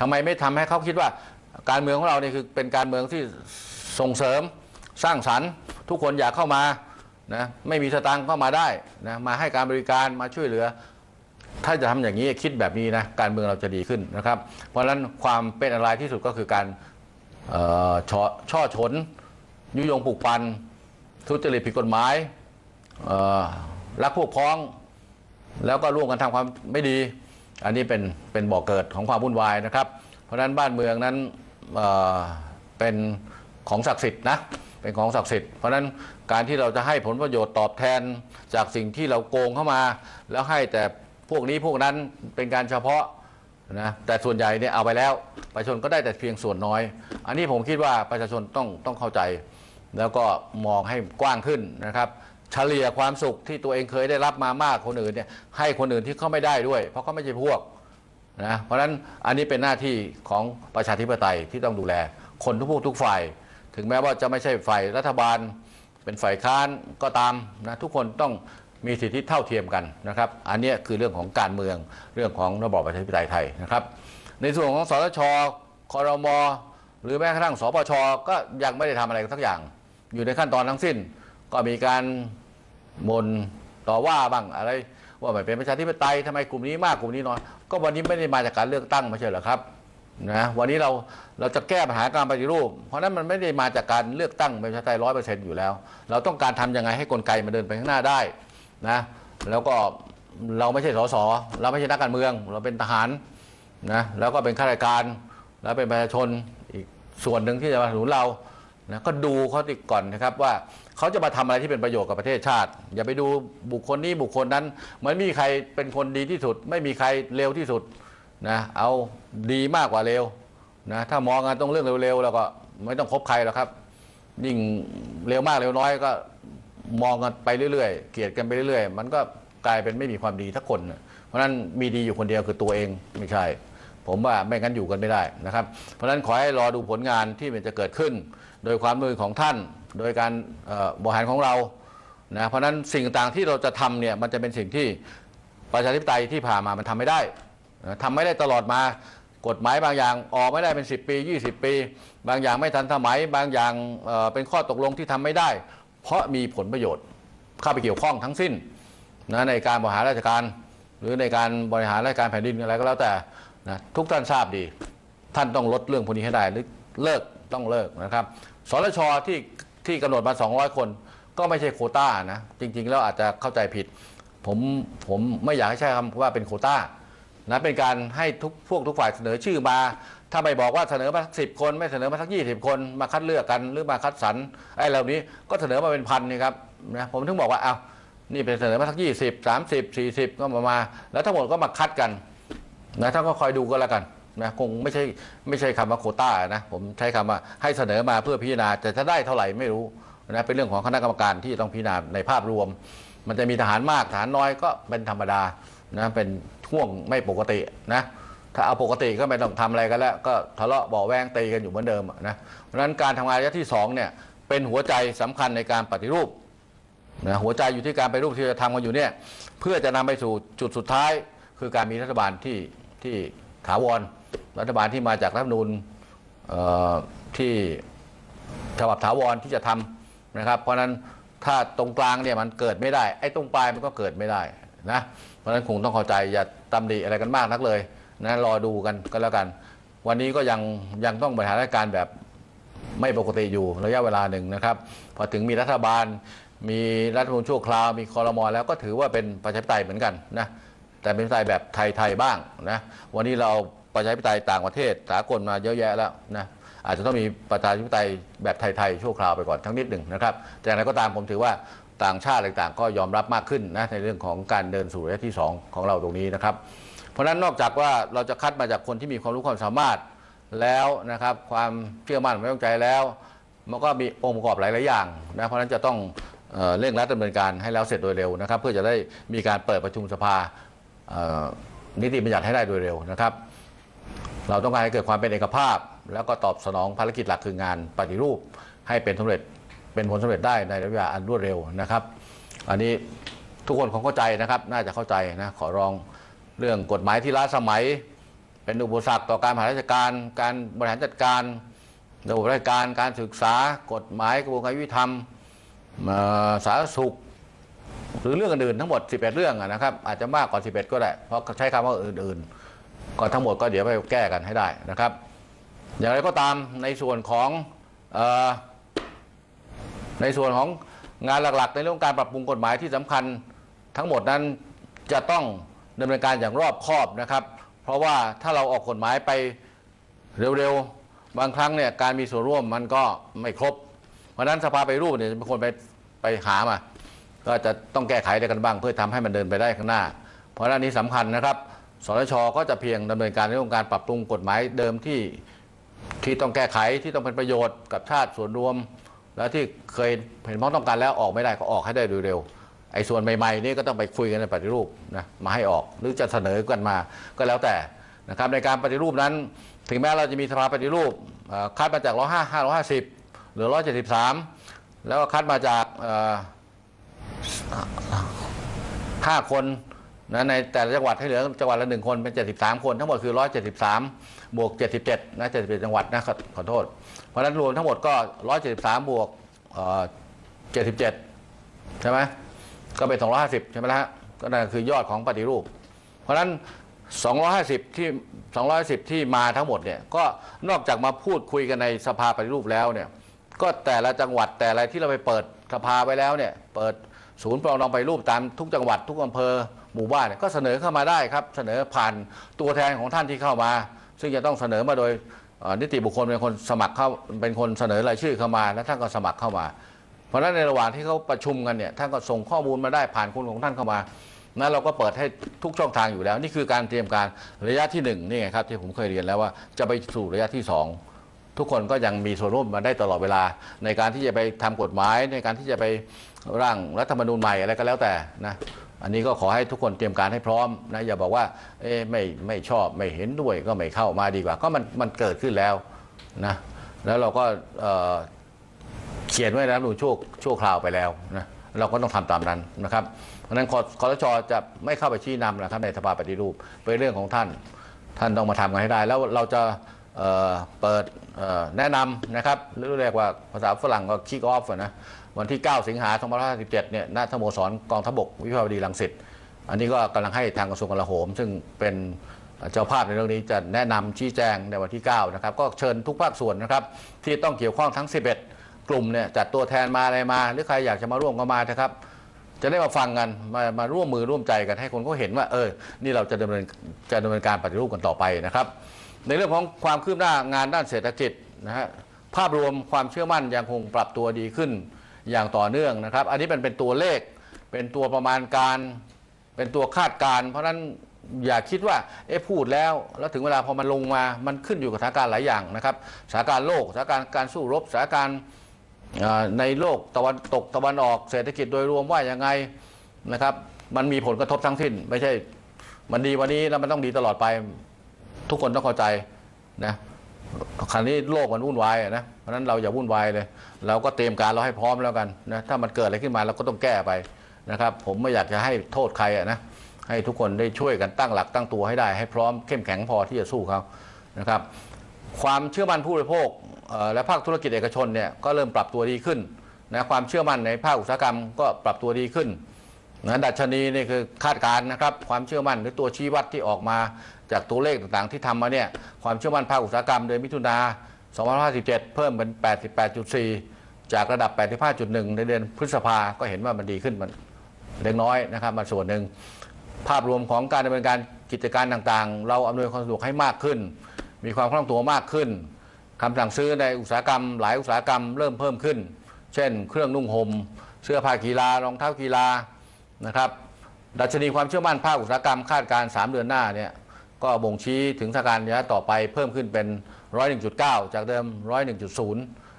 ทำไมไม่ทำให้เขาคิดว่าการเมืองของเราเนี่ยคือเป็นการเมืองที่ส่งเสริมสร้างสรรค์ ทุกคนอยากเข้ามานะไม่มีสตางค์เข้ามาได้นะมาให้การบริการมาช่วยเหลือ ถ้าจะทำอย่างนี้คิดแบบนี้นะการเมืองเราจะดีขึ้นนะครับ เพราะฉะนั้นความเป็นอะไรที่สุดก็คือการเอ่อช่อชน ยุยงปลุกปั่นทุจริตผิดกฎหมายรักพวกพ้อง แล้วก็ร่วมกันทำความไม่ดี อันนี้เป็นเป็นบ่อกเกิดของความวุ่นวายนะครับ เพราะฉะนั้นบ้านเมืองนั้นเอ่อเป็นของศักดิ์สิทธิ์นะเป็นของศักดิ์สิทธิ์เพราะฉะนั้นการที่เราจะให้ผลประโยชน์ตอบแทนจากสิ่งที่เราโกงเข้ามา แล้วให้แต่พวกนี้พวกนั้นเป็นการเฉพาะนะแต่ส่วนใหญ่เนี่ยเอาไปแล้วประชาชนก็ได้แต่เพียงส่วนน้อย อันนี้ผมคิดว่าประชาชนต้องต้องเข้าใจ แล้วก็มองให้กว้างขึ้นนะครับ เฉลี่ยความสุขที่ตัวเองเคยได้รับมามากคนอื่นเนี่ยให้คนอื่นที่เขาไม่ได้ด้วย เพราะเขาไม่ใช่พวกนะเพราะฉะนั้นอันนี้เป็นหน้าที่ของประชาธิปไตยที่ต้องดูแล คนทุกพวกทุกฝ่าย ถึงแม้ว่าจะไม่ใช่ฝ่ายรัฐบาล เป็นฝ่ายค้านก็ตามนะทุกคนต้องมีสิทธิเท่าเทียมกันนะครับ อันนี้คือเรื่องของการเมืองเรื่องของระบอบประชาธิปไตยไทยนะครับ ในส่วนของสตชคอรมหรือแม้กระทั่งสปชก็ยังไม่ได้ทำอะไรสักอย่าง อยู่ในขั้นตอนทั้งสิ้น ก็มีการมนต่อว่าบ้างอะไร ว่าไม่เป็นประชาธิปไตยทำไมกลุ่มนี้มากกลุ่มนี้น้อยก็วันนี้ไม่ได้มาจากการเลือกตั้งไม่ใช่เหรอครับนะวันนี้เราเราจะแก้ปัญหาการปฏิรูป เพราะนั้นมันไม่ได้มาจากการเลือกตั้งเป็นประชาธิปไตยร้อยเปอร์เซ็นต์อยู่แล้ว เราต้องการทำยังไงให้กลไกมันเดินไปข้างหน้าได้นะแล้วก็เราไม่ใช่สสเราไม่ใช่นักการเมือง เราเป็นทหารนะแล้วก็เป็นข้าราชการ แล้วเป็นประชาชนอีกส่วนหนึ่งที่จะมาสนับสนุนเรานะก็ดูเขาติก่อนนะครับว่า เขาจะมาทำอะไรที่เป็นประโยชน์กับประเทศชาติ อย่าไปดูบุคคลนี้บุคคลนั้นเหมือนมีใครเป็นคนดีที่สุด ไม่มีใครเลวที่สุดนะเอาดีมากกว่าเลวนะถ้ามองกันตรงเรื่องเร็วๆแล้วก็ไม่ต้องคบใครหรอกครับ ยิ่งเร็วมากเร็วน้อยก็มองกันไปเรื่อยๆ เกลียดกันไปเรื่อยๆ มันก็กลายเป็นไม่มีความดีทักคน เพราะฉะนั้นมีดีอยู่คนเดียวคือตัวเองไม่ใช่ ผมว่าไม่งั้นอยู่กันไม่ได้นะครับ เพราะฉะนั้นขอให้รอดูผลงานที่มันจะเกิดขึ้น โดยความมือของท่าน โดยการบริหารของเรานะเพราะนั้นสิ่งต่างที่เราจะทำเนี่ยมันจะเป็นสิ่งที่ประชาธิปไตยที่ผ่านมามันทำไม่ได้นะทำไม่ได้ตลอดมากฎหมายบางอย่างออกไม่ได้เป็น 10 ปี 20 ปี บางอย่างไม่ทันสมัยบางอย่างเอ่อเป็นข้อตกลงที่ทำไม่ได้ เพราะมีผลประโยชน์เข้าไปเกี่ยวข้องทั้งสิ้นนะในการบริหารราชการ หรือในการบริหารราชการแผ่นดินอะไรก็แล้วแต่นะทุกท่านทราบดี ท่านต้องลดเรื่องพวกนี้ให้ได้หรือเลิกต้องเลิกนะครับสรชที่ ที่กำหนดมา 200 คน ก็ไม่ใช่โคต้านะ จริง ๆ แล้วอาจจะเข้าใจผิด ผมผมไม่อยากให้ใช้คำว่าเป็นโคต้านะเป็นการให้ทุกพวกทุกฝ่ายเสนอชื่อมา ถ้าไม่บอกว่าเสนอมาสักสิคน ไม่เสนอมาสักยี่สิบคน มาคัดเลือกกันหรือมาคัดสรรไอ้เหล่านี้ก็เสนอมาเป็นพันนี่ครับนะผมถึงบอกว่าเอานี่เป็นเสนอมาสักยี่สิบสามสิบสี่สิบก็มามา แล้วทั้งหมดก็มาคัดกันนะท่านก็คอยดูก็แล้วกัน นะคงไม่ใช่ไม่ใช่คำว่าโคต้านะผมใช้คำว่าให้เสนอมาเพื่อพิจารณาแต่ถ้าได้เท่าไหร่ไม่รู้นะเป็นเรื่องของคณะกรรมการที่ต้องพิจารณาในภาพรวม มันจะมีทหารมากทหารน้อยก็เป็นธรรมดานะเป็นช่วงไม่ปกตินะถ้าเอาปกติก็ไม่ต้องทำอะไรกันแล้ว ก็ทะเลาะบาะแวงตีกันอยู่เหมือนเดิมนะเพราะฉะนั้นการทำงานระยะที่สองเนี่ยเป็นหัวใจสำคัญในการปฏิรูปนะหัวใจอยู่ที่การไปรูปที่จะทำกันอยู่เนี่ยเพื่อจะนำไปสู่จุดสุดท้าย คือการมีรัฐบาลที่ที่ถาวร รัฐบาลที่มาจากรัฐมนูญเอ่อที่ฉบับถาวรที่จะทำนะครับ เพราะนั้นถ้าตรงกลางเนี่ยมันเกิดไม่ได้ ไอ้ตรงปลายมันก็เกิดไม่ได้นะเพราะนั้นคงต้องเข้าใจอย่าตำหนิอะไรกันมากนักเลยนะรอดูกันก็แล้วกัน วันนี้ก็ยังยังต้องบริหารราชการแบบไม่ปกติอยู่ระยะเวลาหนึ่งนะครับพอถึงมีรัฐบาล มีรัฐมนตรีชั่วคราว มีคอรมอแล้วก็ถือว่าเป็นประชาธิปไตยเหมือนกันนะแต่เป็นประชาธิปไตยแบบไทยๆบ้างนะวันนี้เรา ประชาธิปไตยต่างประเทศสากลมาเยอะแยะแล้วนะอาจจะต้องมีประชาธิปไตยแบบไทยๆชั่วคราวไปก่อนทั้งนิดหนึ่งนะครับ แต่อย่างไรก็ตามผมถือว่าต่างชาติต่างๆ ก็ยอมรับมากขึ้นนะในเรื่องของการเดินสู่ระยะที่สองของเราตรงนี้นะครับ เพราะฉะนั้นนอกจากว่าเราจะคัดมาจากคนที่มีความรู้ความสามารถแล้วนะครับ ความเชื่อมั่นไว้วางใจแล้ว มันก็มีองค์ประกอบหลายๆอย่างนะเพราะฉะนั้นจะต้องเออเร่งรัดดำเนินการให้แล้วเสร็จโดยเร็วนะครับ เพื่อจะได้มีการเปิดประชุมสภานิติบัญญัติให้ได้โดยเร็วนะครับ เราต้องการให้เกิดความเป็นเอกภาพ แล้วก็ตอบสนองภารกิจหลักคืองานปฏิรูปให้เป็นสำเร็จเป็นผลสำเร็จได้ในระยะเวลาอันรวดเร็วนะครับ อันนี้ทุกคนคงเข้าใจนะครับ น่าจะเข้าใจนะขอร้องเรื่องกฎหมายที่ล้าสมัย เป็นอุปสรรคต่อการบริหารราชการ การบริหารจัดการระบบราชการการศึกษากฎหมายกระบวนการยุติธรรมสาธารณสุข หรือเรื่องอื่นๆทั้งหมด 11 เรื่องนะครับ อาจจะมากกว่า 11 ก็ได้ เพราะใช้คำว่าอื่นๆ ก็ทั้งหมดก็เดี๋ยวไปแก้กันให้ได้นะครับ อย่างไรก็ตามในส่วนของออในส่วนของงานหลักๆ ในเรื่องการปรับปรุงกฎหมายที่สำคัญทั้งหมดนั้นจะต้องดำเนินการอย่างรอบคอบนะครับ เพราะว่าถ้าเราออกกฎหมายไปเร็วๆ บางครั้งเนี่ยการมีส่วนร่วมมันก็ไม่ครบ เพราะนั้นสภาไปรูปเนี่ยเป็นคนไปไปหามา ก็จะต้องแก้ไขอะไรกันบ้าง เพื่อทำให้มันเดินไปได้ข้างหน้า เพราะนั้นอันนี้สำคัญนะครับ สนชก็จะเพียงดำเนินการในเรื่องการปรับปรุงกฎหมายเดิมที่ที่ต้องแก้ไขที่ต้องเป็นประโยชน์กับชาติส่วนรวม แล้วที่เคยเห็นพ้องต้องการแล้วออกไม่ได้ก็ออกให้ได้โดยเร็วไอ้ส่วนใหม่ๆนี่ก็ต้องไปคุยกันในปฏิรูปนะมาให้ออกหรือจะเสนอกันมาก็แล้วแต่นะครับในการปฏิรูปนั้น ถึงแม้เราจะมีสภาปฏิรูปคัดมาจากร้อยห้าห้าร้อห้าสิบหรือร้อยเจ็ดสิบสามแล้วก็คัดมาจากเอ่อห้าคน นะในแต่ละจังหวัดให้เหลือจังหวัดละหนึ่งคนเป็น 73 คน ทั้งหมดคือ 173 บวก 77 นะ 77 จังหวัดนะขอขอโทษ เพราะนั้นรวมทั้งหมดก็ 173 บวกเอ่อ77 ใช่ไหมก็เป็น 250 ใช่ไหมล่ะฮะก็นั่นคือยอดของปฏิรูป เพราะฉะนั้น 250 ที่ 210 ที่มาทั้งหมดเนี่ยก็นอกจากมาพูดคุยกันในสภาปฏิรูปแล้วเนี่ยก็แต่ละจังหวัดแต่ละไรที่เราไปเปิดสภาไว้แล้วเนี่ยเปิดศูนย์ปรองดองปฏิรูปตามทุกจังหวัดทุกอำเภอ หมู่บ้านเนี่ยก็เสนอเข้ามาได้ครับ เสนอผ่านตัวแทนของท่านที่เข้ามา ซึ่งจะต้องเสนอมาโดยนิติบุคคลเป็นคนสมัครเข้าเป็นคนเสนอรายชื่อเข้ามา แล้วท่านก็สมัครเข้ามา เพราะฉะนั้นในระหว่างที่เขาประชุมกันเนี่ยท่านก็ส่งข้อมูลมาได้ผ่านคนของท่านเข้ามานั้นเราก็เปิดให้ทุกช่องทางอยู่แล้ว นี่คือการเตรียมการระยะที่หนึ่งนี่ไงครับที่ผมเคยเรียนแล้วว่าจะไปสู่ระยะที่สองทุกคนก็ยังมีส่วนร่วมมาได้ตลอดเวลา ในการที่จะไปทำกฎหมายในการที่จะไปร่างรัฐธรรมนูญใหม่อะไรก็แล้วแต่นะ อันนี้ก็ขอให้ทุกคนเตรียมการให้พร้อมนะอย่าบอกว่าเอ๊ะไม่ไม่ชอบไม่เห็นด้วยก็ไม่เข้ามาดีกว่า ก็มันมันเกิดขึ้นแล้วนะแล้วเราก็เเขียนไว้ในรัฐธรรมนูชั่วชั่วคราวไปแล้วนะเราก็ต้องทำตามนั้นนะครับ เพราะนั้นคคอสชจะไม่เข้าไปชี้นำนะครับในสภาปฏิรูปเป็นเรื่องของท่าน ท่านต้องมาทำกันให้ได้ แล้วเราจะ เเปิดแนะนำนะครับหรือเรียกว่าภาษาฝรั่งก็ kick off อะนะวันที่ 9 สิงหาคม2557เนี่ยณสโมสรกองทัพบกวิภาวดีรังสิตอันนี้ก็กำลังให้ทางกระทรวงกลาโหม ซึ่งเป็นเจ้าภาพในเรื่องนี้จะแนะนำชี้แจงในวันที่ 9 นะครับ ก็เชิญทุกภาคส่วนนะครับ ที่ต้องเกี่ยวข้องทั้ง 11 กลุ่มเนี่ยจัดตัวแทนมาอะไรมา หรือใครอยากจะมาร่วมก็มานะครับ จะได้มาฟังกันมามาร่วมมือร่วมใจกันให้คนเขาเห็นว่าเออนี่เราจะดำเนินจะดำเนินการปฏิรูปกันต่อไปนะครับ ในเรื่องของความคืบหน้างานด้านเศรษฐกิจนะฮะภาพรวมความเชื่อมั่นยังคงปรับตัวดีขึ้นอย่างต่อเนื่องนะครับ อันนี้เป็นเป็นตัวเลขเป็นตัวประมาณการ เป็นตัวคาดการณ์เพราะฉะนั้นอย่าคิดว่าเอ๊ะพูดแล้ว แล้วถึงเวลาพอมันลงมามันขึ้นอยู่กับสถานการณ์หลายอย่างนะครับสถานการณ์โลกสถานการณ์การสู้รบสถานการณ์ในโลกตะวันตกตะวันออกเศรษฐกิจโดยรวมว่ายังไงนะครับ มันมีผลกระทบทั้งสิ้น ไม่ใช่มันดีวันนี้แล้วมันต้องดีตลอดไป ทุกคนต้องเข้าใจนะคราวนี้โลกมันวุ่นวายนะเพราะนั้นเราอย่าวุ่นวายเลย เราก็เตรียมการเราให้พร้อมแล้วกันนะถ้ามันเกิดอะไรขึ้นมาเราก็ต้องแก้ไปนะครับ ผมไม่อยากจะให้โทษใครอะนะให้ทุกคนได้ช่วยกันตั้งหลักตั้งตัวให้ได้ให้พร้อมเข้มแข็งพอที่จะสู้เขานะครับ ความเชื่อมั่นผู้บริโภคและภาคธุรกิจเอกชนเนี่ยก็เริ่มปรับตัวดีขึ้นนะความเชื่อมั่นในภาคอุตสาหกรรมก็ปรับตัวดีขึ้นนะดัชนีนี่คือคาดการณ์นะครับ ความเชื่อมั่นหรือตัวชี้วัดที่ออกมา จากตัวเลขต่างๆ ที่ทำมาเนี่ยความเชื่อมั่นภาคอุตสาหกรรมเดือนมิถุนา2557 เพิ่มเป็น 88.4 จากระดับ 85.1 ในเดือนพฤษภาก็เห็นว่ามันดีขึ้นมันเล็กน้อยนะครับมาส่วนหนึ่งภาพรวมของการดำเนินการกิจการต่างๆ เราอำนวยความสะดวกให้มากขึ้น มีความคล่องตัวมากขึ้นคำสั่งซื้อในอุตสาหกรรม หลายอุตสาหกรรมเริ่มเพิ่มขึ้น เช่น เครื่องนุ่งห่มเสื้อผ้ากีฬารองเท้ากีฬานะครับดัชนีความเชื่อมั่นภาคอุตสาหกรรมคาดการณ์3เดือนหน้าเนี่ย ก็บ่งชี้ถึงสถานการณ์ระยะต่อไปเพิ่มขึ้นเป็น 101.9 จากเดิม 101.0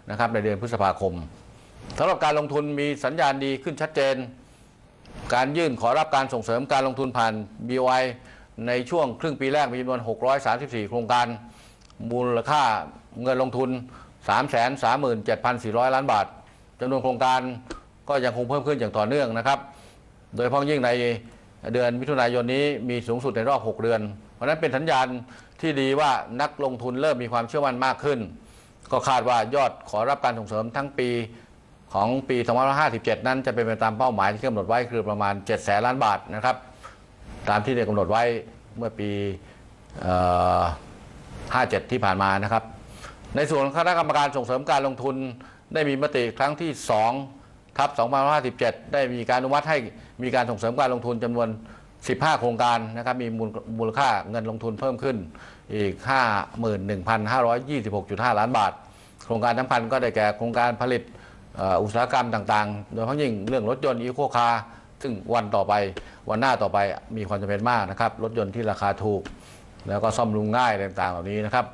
นะครับในเดือนพฤษภาคมสำหรับการลงทุนมีสัญญาณดีขึ้นชัดเจน การยื่นขอรับการส่งเสริมการลงทุนผ่าน BOI ในช่วงครึ่งปีแรกมีจำนวน 634 โครงการ มูลค่าเงินลงทุน 337,400 ล้านบาทจำนวนโครงการก็ยังคงเพิ่มขึ้นอย่างต่อเนื่องนะครับ โดยเฉพาะยิ่งในเดือนมิถุนายนนี้มีสูงสุดในรอบ 6 เดือน เพราะนั้นเป็นสัญญาณที่ดีว่านักลงทุนเริ่มมีความเชื่อมั่นมากขึ้น ก็คาดว่ายอดขอรับการส่งเสริมทั้งปีของปี2557 นั้นจะเป็นไปตามเป้าหมายที่กำหนดไว้คือประมาณ 7 แสนล้านบาทนะครับ ตามที่ได้กำหนดไว้เมื่อปี57 ที่ผ่านมานะครับ ในส่วนคณะกรรมการส่งเสริมการลงทุนได้มีมติครั้งที่2ทับ2557 ได้มีการอนุมัติให้มีการส่งเสริมการลงทุนจำนวน 15 โครงการนะครับมีมูลมูลค่าเงินลงทุนเพิ่มขึ้นอีก 51,526.5 ล้านบาท โครงการสำคัญก็ได้แก่โครงการผลิตอุตสาหกรรมต่างๆ โดยเฉพาะยิ่งเรื่องรถยนต์อีโคคาร์ซึ่งวันต่อไปวันหน้าต่อไปมีความจำเป็นมากนะครับ รถยนต์ที่ราคาถูก แล้วก็ซ่อมรุงง่ายต่างๆ เหล่านี้นะครับ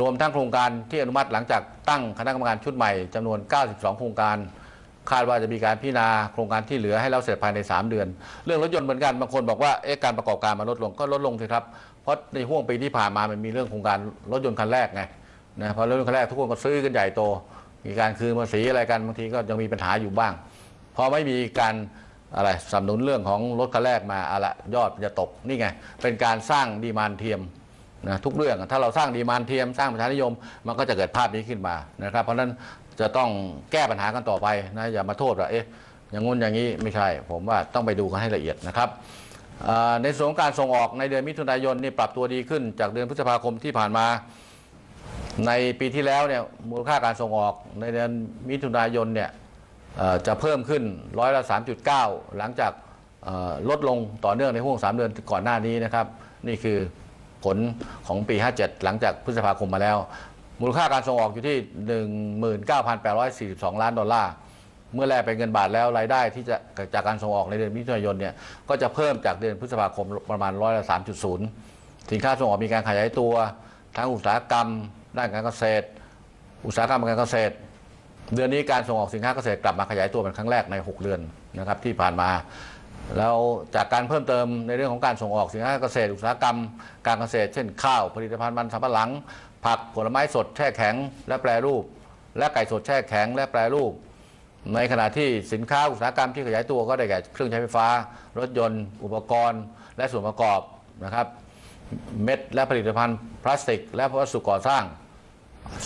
รวมทั้งโครงการที่อนุมัติหลังจากตั้งคณะกรรมการชุดใหม่จำนวน 92 โครงการ คาดว่าจะมีการพิจารณาโครงการที่เหลือให้แล้วเสร็จภายใน 3 เดือน เรื่องรถยนต์เหมือนกันบางคนบอกว่าเอ๊ะการประกอบการมันลดลงก็ลดลงสิครับเพราะในห่วงปีที่ผ่านมามันมีเรื่องโครงการรถยนต์คันแรกไงนะพอรถยนต์คันแรกทุกคนก็ซื้อกันใหญ่โต มีการคืนภาษีอะไรกันบางทีก็ยังมีปัญหาอยู่บ้างพอไม่มีการอะไรสนับสนุนเรื่องของรถคันแรกมาอะละยอดมันจะตกนี่ไงเป็นการสร้างดีมานเทียม นะทุกเรื่องถ้าเราสร้างดีมานเทียมสร้างประชานิยม มันก็จะเกิดภาพนี้ขึ้นมานะครับเพราะฉะนั้นจะต้องแก้ปัญหากันต่อไปนะอย่ามาโทษว่าเอ๊ะอย่างงู้นอย่างนี้ไม่ใช่ ผมว่าต้องไปดูกันให้ละเอียดนะครับในส่วนของการส่งออกในเดือนมิถุนายนนี่ปรับตัวดีขึ้นจากเดือนพฤษภาคมที่ผ่านมา ในปีที่แล้วเนี่ยมูลค่าการส่งออกในเดือนมิถุนายนเนี่ยจะเพิ่มขึ้นร้อยละ 3.9 หลังจากลดลงต่อเนื่องในห่วง 3 เดือนก่อนหน้านี้นะครับ นี่คือ ผลของปี 57 หลังจากพฤษภาคมมาแล้ว มูลค่าการส่งออกอยู่ที่ 19,842 ล้านดอลลาร์เมื่อแลกเป็นเงินบาทแล้วรายได้ที่จะจากการส่งออกในเดือนมิถุนายนเนี่ยก็จะเพิ่มจากเดือนพฤษภาคมประมาณร้อยละ3.0สินค้าส่งออกมีการขยายตัว ทั้งอุตสาหกรรม ด้านการเกษตร อุตสาหกรรมการเกษตร เดือนนี้การส่งออกสินค้าเกษตรกลับมาขยายตัวเป็นครั้งแรกใน 6 เดือนนะครับที่ผ่านมา แล้วจากการเพิ่มเติมในเรื่องของการส่งออกสินค้าเกษตรอุตสาหกรรม การเกษตร เช่นข้าวผลิตภัณฑ์มันสำปะหลัง ผักผลไม้สดแช่แข็ง และแปรรูป และไก่สดแช่แข็ง และแปรรูป ในขณะที่สินค้าอุตสาหกรรมที่ขยายตัวก็ได้แก่เครื่องใช้ไฟฟ้า รถยนต์ อุปกรณ์ และส่วนประกอบนะครับเม็ดและผลิตภัณฑ์พลาสติก และวัสดุก่อสร้าง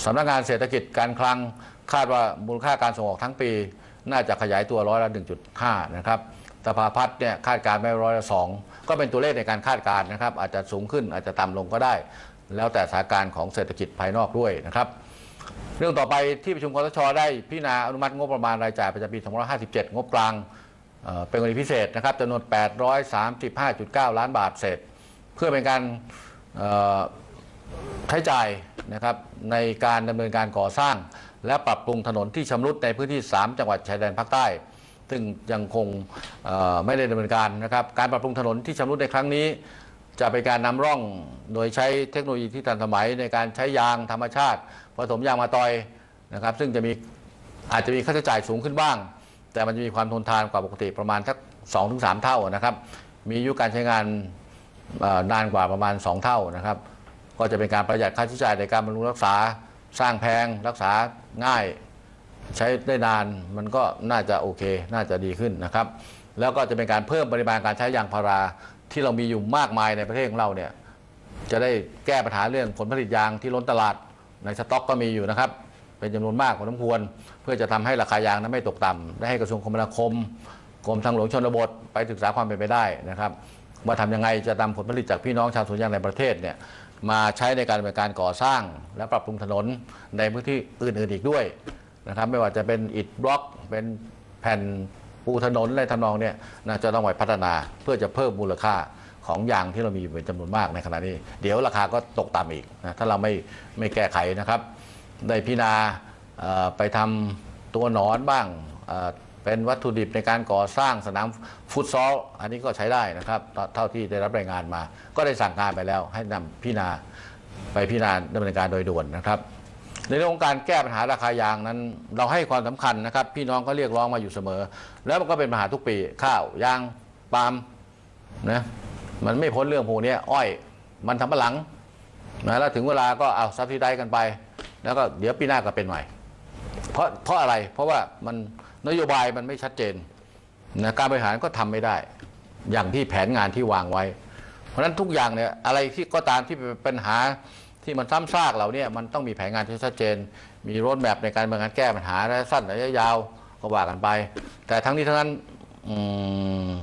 สำนักงานเศรษฐกิจการคลังคาดว่ามูลค่าการส่งออกทั้งปี น่าจะขยายตัวร้อยละ 1.5 นะครับ สภาพัฒน์เนี่ยคาดการณ์ไว้ร้อยละ2ก็เป็นตัวเลขในการคาดการณ์นะครับ อาจจะสูงขึ้นอาจจะต่ำลงก็ได้ แล้วแต่สถานการณ์ของเศรษฐกิจภายนอกด้วยนะครับเรื่องต่อไปที่ประชุมคอสชได้พิจารณาอนุมัติงบประมาณรายจ่ายประจำปี 2557 งบกลางเป็นกรณีพิเศษนะครับจำนวน 835.9 ล้านบาทเศษ เพื่อเป็นการใช้จ่ายนะครับในการดำเนินการก่อสร้าง และปรับปรุงถนนที่ชำรุดในพื้นที่ 3 จังหวัดชายแดนภาคใต้ ซึ่งยังคงไม่ได้ดำเนินการนะครับ การปรับปรุงถนนที่ชำรุดในครั้งนี้ จะเป็นการนำร่องโดยใช้เทคโนโลยีที่ทันสมัยในการใช้ยางธรรมชาติผสมยางมาตอยนะครับ ซึ่งจะมีอาจจะมีค่าใช้จ่ายสูงขึ้นบ้าง แต่มันจะมีความทนทานกว่าปกติประมาณสัก2-3 เท่านะครับ มีอายุการใช้งานนานกว่าประมาณ 2 เท่านะครับ ก็จะเป็นการประหยัดค่าใช้จ่ายในการบำรุงรักษาสร้างแพงรักษาง่าย ใช้ได้นานมันก็น่าจะโอเค น่าจะดีขึ้นนะครับ แล้วก็จะเป็นการเพิ่มปริมาณการใช้ยางพาราที่เรามีอยู่มากมายในประเทศของเราเนี่ยจะได้แก้ปัญหาเรื่องผลผลิตยางที่ล้นตลาดในสต็อกก็มีอยู่นะครับ เป็นจำนวนมากพอสมควร เพื่อจะทำให้ราคายางนั้นไม่ตกต่ำได้ให้กระทรวงคมนาคมกรมทางหลวงชนบทไปศึกษาความเป็นไปได้นะครับ ว่าทำยังไงจะนำผลผลิตจากพี่น้องชาวสวนยางในประเทศเนี่ยมาใช้ในการดำเนินการก่อสร้าง และปรับปรุงถนนในพื้นที่อื่นๆอีกด้วย นะครับไม่ว่าจะเป็นอิฐบล็อก เป็นแผ่นปูถนนอะไรทำนองเนี่ยนะจะต้องไปพัฒนาเพื่อจะเพิ่มมูลค่าของยางที่เรามีเป็นจำนวนมากในขณะนี้ เดี๋ยวราคาก็ตกต่ำอีกนะถ้าเราไม่ไม่แก้ไขนะครับ ได้พิจารณาไปทำตัวหนอนบ้างเป็นวัตถุดิบในการก่อสร้างสนามฟุตซอลอันนี้ก็ใช้ได้นะครับ เท่าเท่าที่ได้รับรายงานมา ก็ได้สั่งการไปแล้วให้นำพิจารณาไปพิจารณาดำเนินการโดยด่วนนะครับ ในเรื่องของการแก้ปัญหาราคายางนั้น เราให้ความสำคัญนะครับ พี่น้องก็เรียกร้องมาอยู่เสมอ แล้วมันก็เป็นปัญหาทุกปี ข้าวยางปาล์มนะมันไม่พ้นเรื่องพวกนี้อ้อย มันทำปะหลังนะแล้วถึงเวลาก็เอาซับซิได้กันไป แล้วก็เดี๋ยวปีหน้าก็เป็นใหม่ เพราะเพราะอะไรเพราะว่ามันนโยบายมันไม่ชัดเจนนะการบริหารก็ทำไม่ได้ อย่างที่แผนงานที่วางไว้ราะฉะนั้นทุกอย่างเนี่ยอะไรที่ก็ตามที่เป็นปัญหา ที่มันซ้ำซากเราเนี่ยมันต้องมีแผนงานที่ชัดเจน มีรถแมพในการดำเนินการแก้ปัญหาระยะสั้นระยะยาวก็ว่ากันไป แต่ทั้งนี้ทั้งนั้น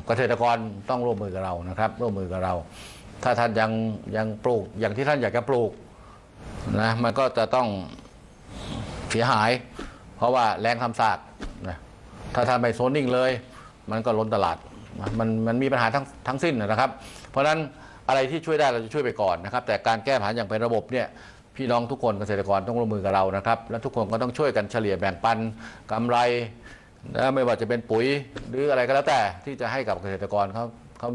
เกษตรกรต้องร่วมมือกับเรานะครับ ร่วมมือกับเรา ถ้าท่านยังยังปลูกอย่างที่ท่านอยากจะปลูกนะมันก็จะต้องเสียหาย เพราะว่าแรงทำซากนะถ้าท่านไม่โซนนิ่งเลย มันก็ล้นตลาดมันมันมีปัญหาทั้งทั้งสิ้นนะครับ เพราะฉะนั้น อะไรที่ช่วยได้เราจะช่วยไปก่อนนะครับ แต่การแก้ปัญหาอย่างเป็นระบบเนี่ยพี่น้องทุกคนเกษตรกรต้องร่วมมือกับเรานะครับ และทุกคนก็ต้องช่วยกันเฉลี่ยแบ่งปันกำไรนะไม่ว่าจะเป็นปุ๋ยหรืออะไรก็แล้วแต่ที่จะให้กับเกษตรกรเขาเขา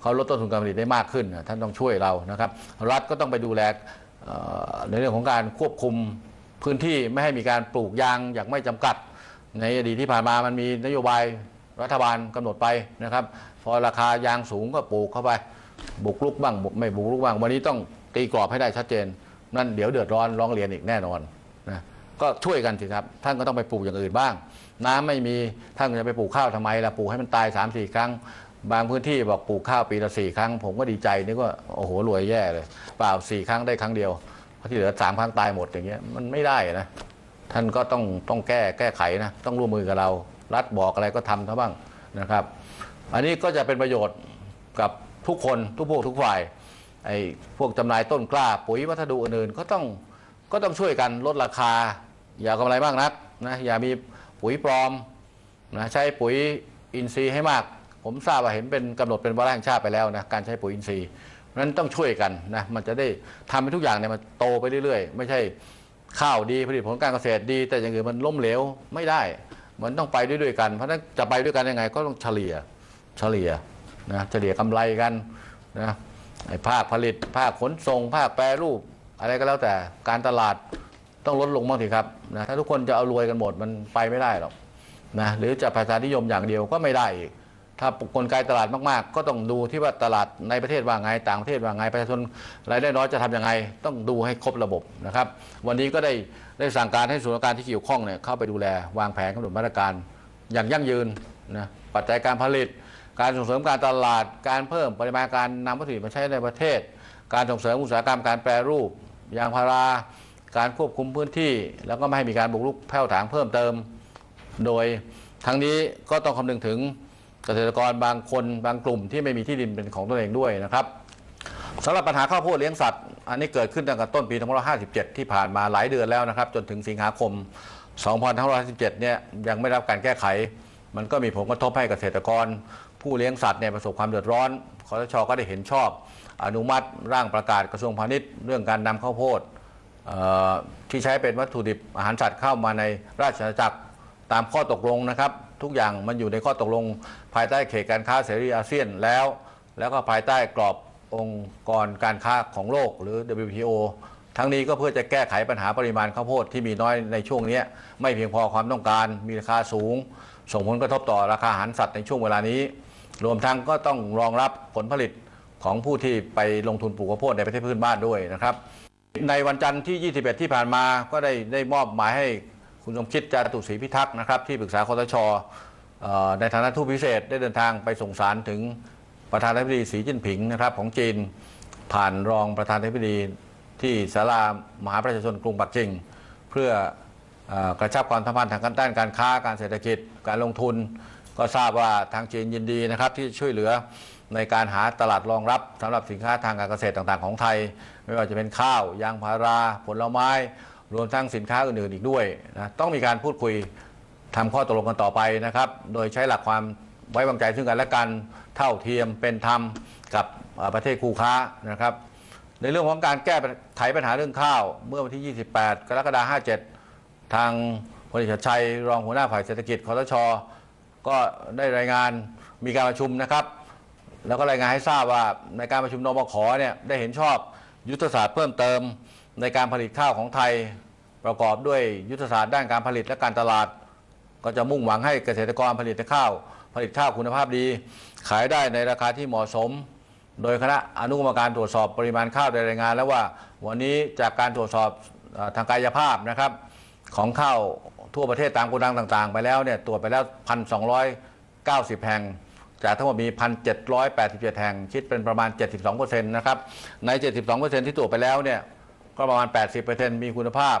เขาลดต้นทุนการผลิตได้มากขึ้น ท่านต้องช่วยเรานะครับ รัฐก็ต้องไปดูแลในเรื่องของการควบคุมพื้นที่ไม่ให้มีการปลูกยางอย่างไม่จำกัด ในอดีตที่ผ่านมามันมีนโยบายรัฐบาลกำหนดไปนะครับ พอราคายางสูงก็ปลูกเข้าไป บุกลุกบ้างไม่บุกลุกบ้าง วันนี้ต้องตีกรอบให้ได้ชัดเจน นั่นเดี๋ยวเดือดร้อนร้องเรียนอีกแน่นอนนะก็ช่วยกันสิครับ ท่านก็ต้องไปปลูกอย่างอื่นบ้าง น้ำไม่มีท่านจะไปปลูกข้าวทำไมล่ะปลูกให้มันตาย3ามสี่ครั้ง บางพื้นที่บอกปลูกข้าวปีละสี่ครั้ง ผมก็ดีใจนึกว่าโอ้โหรวยแย่เลย เปล่าสี่ครั้งได้ครั้งเดียวเพราะที่เหลือสามครั้งตายหมดอย่างเงี้ยมันไม่ได้นะท่านก็ต้องต้องแก้แก้ไขนะต้องร่วมมือกับเรา รัฐบอกอะไรก็ทำเท่าบ้างนะครับ อันนี้ก็จะเป็นประโยชน์กับ ทุกคนทุกพวกทุกฝ่ายไอ้พวกจำหน่ายต้นกล้า ปุ๋ยวัสดุอื่นๆก็ต้องก็ต้องช่วยกันลดราคา อย่ากำไรมากนักนะอย่ามีปุ๋ยปลอมนะใช้ปุ๋ยอินทรีย์ให้มาก ผมทราบว่าเห็นเป็นกำหนดเป็นวาระแห่งชาติไปแล้วนะการใช้ปุ๋ยอินทรีย์เพราะนั้นต้องช่วยกันนะมันจะได้ทำให้ทุกอย่างเนี่ยมันโตไปเรื่อยๆ ไม่ใช่ข้าวดีผลิตผลการเกษตรดี แต่อย่างอื่นมันล้มเหลวไม่ได้ มันต้องไปด้วยกัน เพราะนั้นจะไปด้วยกันยังไงก็ต้องเฉลี่ยเฉลี่ย นะเฉลี่ยกำไรกันนะไอ้ภาคผลิต ภาคขนส่ง ภาคแปรรูป อะไรก็แล้วแต่การตลาดต้องลดลงบ้างสิครับนะถ้าทุกคนจะเอารวยกันหมดมันไปไม่ได้หรอกนะหรือจะประชานิยมอย่างเดียวก็ไม่ได้อีกถ้ากลไกตลาดมาก ๆ ก็ต้องดูที่ว่าตลาดในประเทศว่าไงต่างประเทศว่าไงประชาชนรายได้น้อยจะทำยังไง ต้องดูให้ครบระบบนะครับ วันนี้ก็ได้ได้สั่งการให้ส่วนราชการที่เกี่ยวข้องเนี่ยเข้าไปดูแลวางแผนกำหนดมาตรการอย่างยั่งยืนนะปัจจัยการผลิต การส่งเสริมการตลาด การเพิ่มปริมาณการนำวัตถุดิบมาใช้ในประเทศ การส่งเสริมอุตสาหกรรมการแปรรูป ยางพารา การควบคุมพื้นที่ แล้วก็ไม่ให้มีการบุกรุกแผ่วถางเพิ่มเติม โดยทั้งนี้ก็ต้องคำนึงถึงเกษตรกรบางคนบางกลุ่มที่ไม่มีที่ดินเป็นของตัวเองด้วยนะครับสำหรับปัญหาข้าวโพดเลี้ยงสัตว์ อันนี้เกิดขึ้นตั้งแต่ต้นปี 2557 ที่ผ่านมาหลายเดือนแล้วนะครับ จนถึงสิงหาคม 2557 เนี่ยยังไม่รับการแก้ไข มันก็มีผลกระทบให้เกษตรกร ผู้เลี้ยงสัตว์เนี่ยประสบความเดือดร้อนคอสชก็ได้เห็นชอบ อนุมัติร่างประกาศกระทรวงพาณิชย์เรื่องการนำข้าวโพดที่ใช้เป็นวัตถุดิบอาหารสัตว์เข้ามาในราชอาณาจักรตามข้อตกลงนะครับ ทุกอย่างมันอยู่ในข้อตกลง ภายใต้เขตการค้าเสรีอาเซียนแล้ว แล้วก็ภายใต้กรอบองค์กรการค้าของโลกหรือ WTO ทั้งนี้ก็เพื่อจะแก้ไขปัญหาปริมาณข้าวโพดที่มีน้อยในช่วงนี้ ไม่เพียงพอความต้องการมีราคาสูง ส่งผลกระทบต่อราคาอาหารสัตว์ในช่วงเวลานี้ รวมทั้งก็ต้องรองรับผลผลิตของผู้ที่ไปลงทุนปลูกข้าวโพดในประเทศเพื่อนบ้านด้วยนะครับ ในวันจันทร์ที่ 21 ที่ผ่านมาก็ได้ได้มอบหมายให้คุณสมคิดจาตุศรีพิทักษ์นะครับที่ปรึกษาคอสชอในฐานะทูตพิเศษได้เดินทางไปส่งสารถึงประธานาธิบดีสีจิ้นผิงนะครับของจีนผ่านรองประธานาธิบดีที่ศาลามหาประชาชนกรุงปักกิ่ง เพื่ออกระชับความสัมพันธ์ทางการด้านการค้าการเศรษฐกิจการลงทุน ก็ทราบว่าทางจีนยินดีนะครับที่ช่วยเหลือในการหาตลาดรองรับสำหรับสินค้าทางการเกษตรต่างๆ ของไทย ไม่ว่าจะเป็นข้าวยางพาราผลไม้ รวมทั้งสินค้าอื่นๆอีกด้วยนะต้องมีการพูดคุยทำข้อตกลงกันต่อไปนะครับ โดยใช้หลักความไว้วางใจซึ่งกันและกันเท่าเทียมเป็นธรรมกับประเทศคู่ค้านะครับ ในเรื่องของการแก้ไขปัญหาเรื่องข้าว เมื่อวันที่ 28 กรกฎาคม 57 ทางพลเอกชัดชัยรองหัวหน้าฝ่ายเศรษฐกิจคอสช ก็ได้รายงานมีการประชุมนะครับ แล้วก็รายงานให้ทราบว่าในการประชุมนบขเนี่ยได้เห็นชอบยุทธศาสตร์เพิ่มเติม ในการผลิตข้าวของไทย ประกอบด้วยยุทธศาสตร์ด้านการผลิตและการตลาด ก็จะมุ่งหวังให้เกษตรกรผลิตข้าวผลิตข้าวคุณภาพดี ขายได้ในราคาที่เหมาะสม โดยคณะอนุกรรมการตรวจสอบปริมาณข้าวได้รายงาน แล้วว่าวันนี้จากการตรวจสอบทางกายภาพนะครับของข้าว ทั่วประเทศตามโกดังต่างๆ ไปแล้วเนี่ยตรวจไปแล้ว 1,290 แห่ง จากทั้งหมดมี 1,787 แห่ง คิดเป็นประมาณ 72%นะครับ ใน 72%ที่ตรวจไปแล้วเนี่ยก็ประมาณ 80%มีคุณภาพ